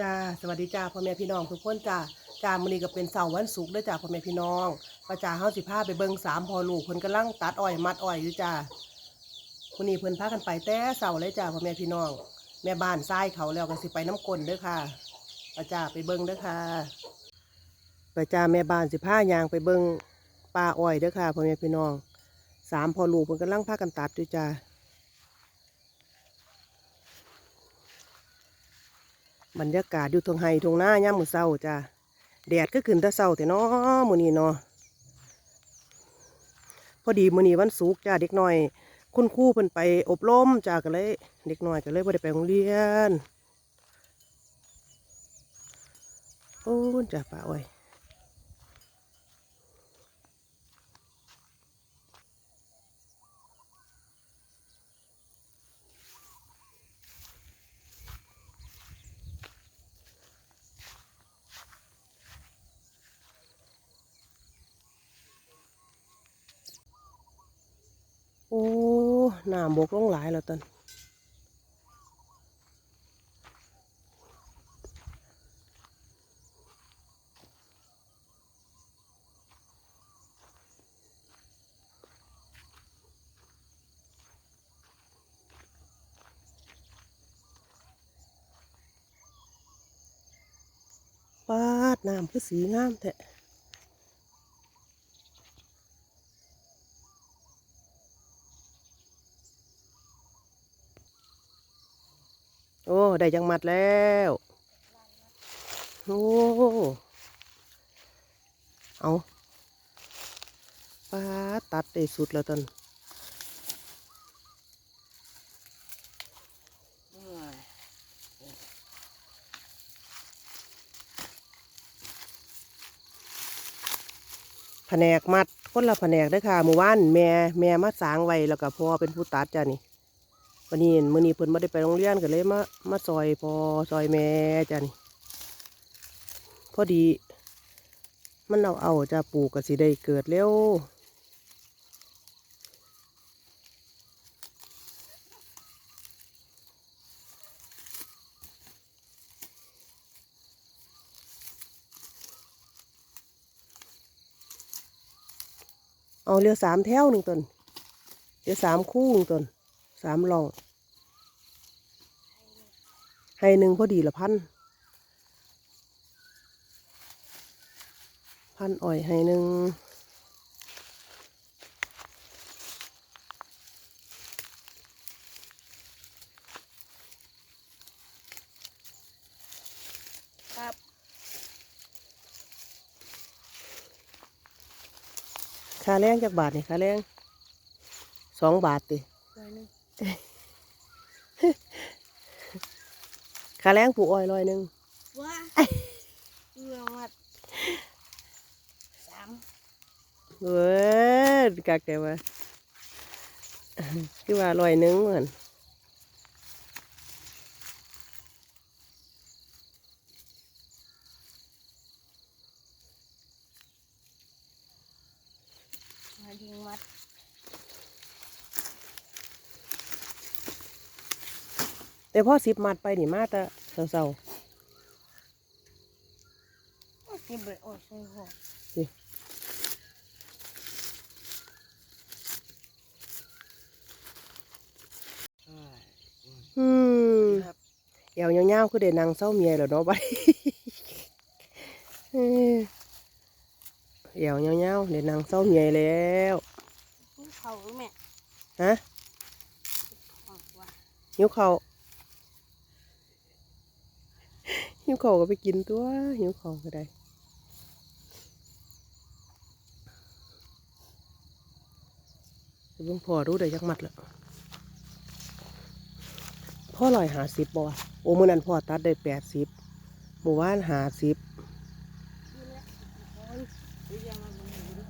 จ้าสวัสดีจ้าพ่อแม่พี่น้องทุกคนจ้าจ้ามื้อนี้ก็เป็นเสาร์วันศุกร์ด้อจ้าพ่อแม่พี่น้องประจ้าเฮาสิพาไปเบิ่งสามพ่อลูกเพิ่นกำลังตัดอ้อยมัดอ้อยอยู่จ้ามื้อนี้เพิ่นพากันไปแต่เสาร์เลยจ้าพ่อแม่พี่น้อง แม่บ้านทรายเขาแล้วก็สิไปน้ำกลนเด้อค่ะประจ้าไปเบิ่งเด้อค่ะประจ้าแม่บ้านสิพายางไปเบิ่งป่าอ้อยเด้อค่ะพ่อแม่พี่น้องสามพ่อลูกเพิ่นกำลังพากันตัดอยู่จ้า บรรยากาศอยู่ทงไฮทงหน้าย่ามมือเช้าจ้าแดดก็ขึ้นแต่เศร้าแต่เนาะมือนี้เนาะพอดีมือนี้วันศุกร์จ้าเด็กน้อย คุณครูเพิ่นไปอบรมจ้าก็เลย เด็กน้อยก็เลยบ่ได้ไปโรงเรียนโอ้จ้าป้าอ้อยโอ้ น้ำบกลงหลายแล้วตอนปาดน้ำคือสีงามแท้ ได้จังมัดแล้ว โอ้ เอาปาตัดได้สุดแล้วตอนแผนกมัดคนละแผนกด้อค่ะเมื่อวานแม่แม่มาสางไว้แล้วก็พ่อเป็นผู้ตัดจ้ะนี่ วันนี้มื้อนี้เพิ่นไม่ได้ไปโรงเรียนก็เลยมามาซอยพอซอยแม่จ้ะนี่พอดี มันเอาเอาจะปลูกก็สิได้เกิดเร็วเอาเรือสามแถวหนึ่งต้นเรือสามคู่หนึ่งต้นสามหลอง ให้หนึ่งพอดีละพันพันอ่อยให้หนึ่งครับค่าแรงจากบาทนี่ค่าแรงสองบาทติ ร้อยหนึ่งค่าแรงผูกอ้อยร้อยหนึ่งว้าเมื่อวัดสามเว้ยกักแต่ว่าคือว่าร้อยหนึ่งเหมือน มาดิงวัด แต่พ่อสิบมัดไปนี่มาแต่เศร้าที่เบิดโอ้ยใส่หัวๆสิอืมครับเอวยาวๆคือเดนางเศร้าเมียแล้วเนาะบัดเอ้ยเอวยาวๆเดนางเศร้าเมียแล้วเขาหรือแม่ฮะของว่าหิวเขาว หิวเขาก็ไปกินตัวหิวเขาก็ได้เบิ่งพอรู้ได้ยักมัดแล้วพ่อลอยหาสิบบ่วะโอ้มื่อนั้นพ่อตัดได้แปดสิบหมู่บ้านหาสิบ ยืนแล้วโอ้ยดูยังมาดูดูดู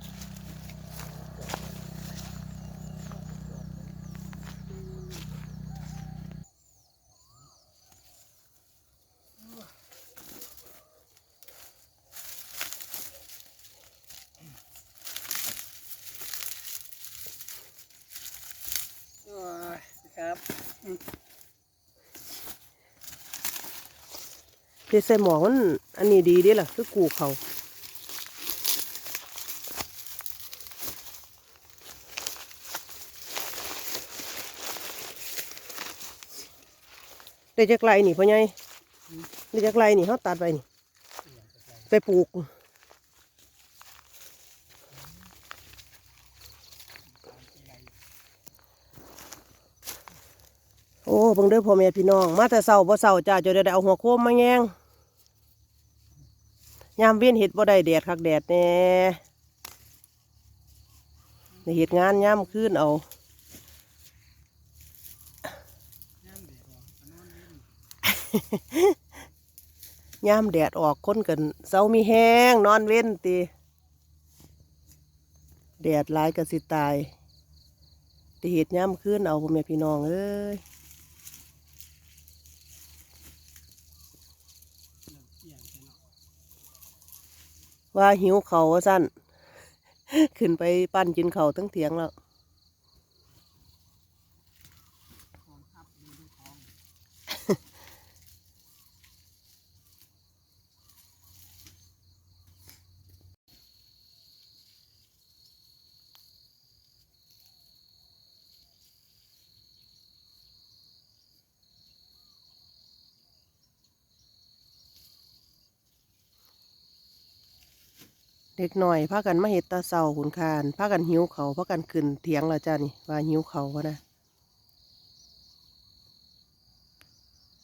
โอ้ ยครับอเฮ็ดใส่หมอมันอันนี้ดีด้ล่ะ คือกูเขาได้จักไรนี่พ่อใหญ่ได้จักไรนี่เขาตัดไปนี่ ไปปลูก เบิ่งเด้อพ่อแม่พี่น้อง มาแต่เช้าบ่เช้าจ้าจะได้เอาหัวโคมมาแยงยามเวียนเห็ดบ่ได้แดดคักแดดแน่ได้เฮ็ดงานยามคืนเอายามแดดออกค้นกันเช้ามีแห้งนอนเว้นติแดดหลายก็สิตายได้เฮ็ดย่ามคืนเอาพ่อแม่พี่น้องเอ้ย ว่าหิวเขาว่าสั้นขึ้นไปปั้นกินเขาทั้งเถียงแล้ว เด็กหน่อยพากันมาเห็ดตาเสาหุนคานพากันหิวเขาพากันขึ้นเถียงละจ้านี่ว่าหิวเขาวะนะ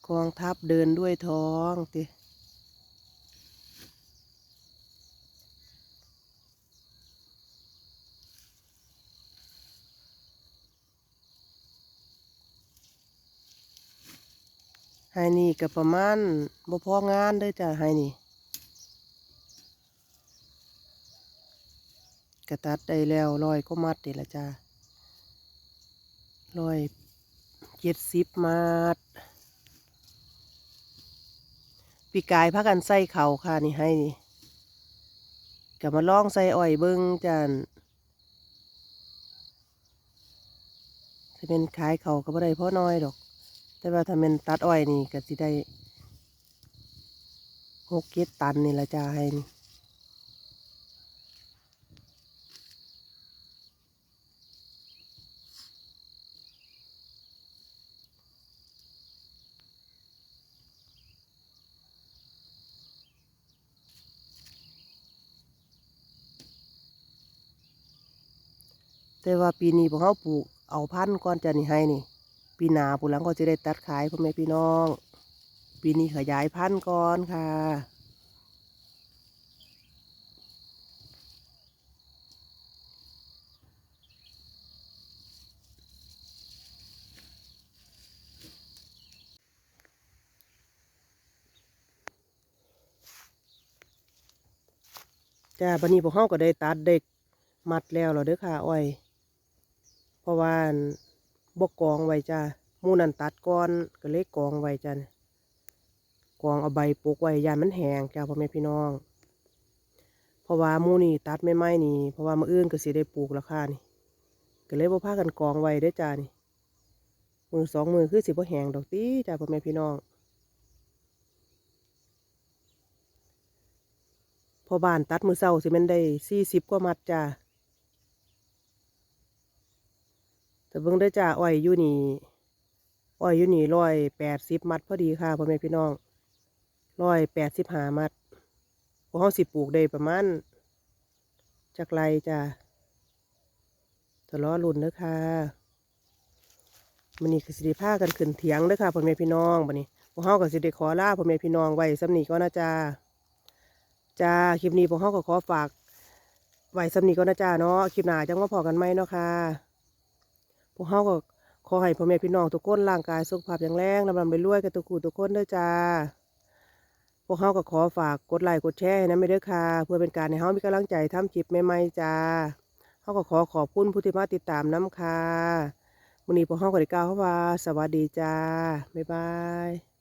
กองทัพเดินด้วยท้องติไฮนี่ก็ประมาณบ่พองานเด้อจ้าไฮนี่ กระตัดได้แล้วร้อยก็มัดนี่ละจ้าร้อยเจ็ดสิบมัดปีกายพักกันใส่เข่าค่ะนี่ให้นี่กับมาล่องใส่อ้อยเบิ้งจานถ้าเป็นขายเขาก็บ่ได้เพราะน้อยดอก แต่ว่าถ้าเป็นตัดอ้อยนี่ก็สิได้หกเจ็ดตันนี่ละจ้าให้นี่ แต่ว่าปีนี้พวกเขาปลูกเอาพันธุ์ก่อนจะนี่ให้นี่ ปีหน้าปูหลังก็จะได้ตัดขายพ่อแม่พี่น้อง ปีนี้ขยายพันธุ์ก่อนค่ะจ้าบันนี้พวกเขาก็ได้ตัดเด็กมัดแล้วเหรอเด้อค่ะอ้อย ราะว่าบกกองไว้จ้ามูนันตัดก้อนก็เลยกองไว้จ้านกองเอาใบปลูกไว้ยานมันแห้งจ้าพ่อแม่พี่น้อง เพราะว่ามูนี่ตัดไม่ไหมนี่ เพราะว่ามืออื่นก็สิได้ปลูกแล้วค่ะนี่ก็เลยบ่พากันกองไว้เด้จ้านี่มือสองมือคือสิบ่แห้งดอกตีจ้าพ่อแม่พี่น้องพอบ้านตัดมือเศร้าสิมันได้สี่สิบกว่ามัดจ้าแต่ เบิ่งได้จ้าอ้อยอยู่นี่อ้อยอยู่นี่ร้อยแปดสิบมัดพอดีค่ะพ่อแม่พี่น้องร้อยแปดสิบห้ามัดพวกเขาสิปลูกได้ประมาณจากไรจ้าจะล้อรุ่นเด้อค่ะมันนี่คือสิได้พากันขึ้นเถียงเด้อค่ะพ่อแม่พี่น้องบัดนี้พวกเขาก็สิได้ขอลาพ่อแม่พี่น้องไว้สำนีก็นะจ้าจ้าคลิปนี้พวกเขาก็ขอฝากไว้สำนีก็นะจ้าเนาะคลิปหน้าจังว่าพอกันไหมเนาะค่ะ พวกเขาก็ขอให้พ่อแม่พี่น้องทุกคนร่างกายสุขภาพอย่างแรงลำลำไปรวยกันทุกคู่ทุกคนด้วยจ้า พวกเขาก็ขอฝากกดไลค์กดแชร์นะไม่เด้อค่ะ เพื่อเป็นการให้เขามีกำลังใจทำคลิปใหม่ๆจ้าเขาก็ขอขอบคุณผู้ที่มาติดตามน้ำค่ะวันนี้พวกเขาก็ได้กล่าวว่า สวัสดีจ้าบ๊ายบาย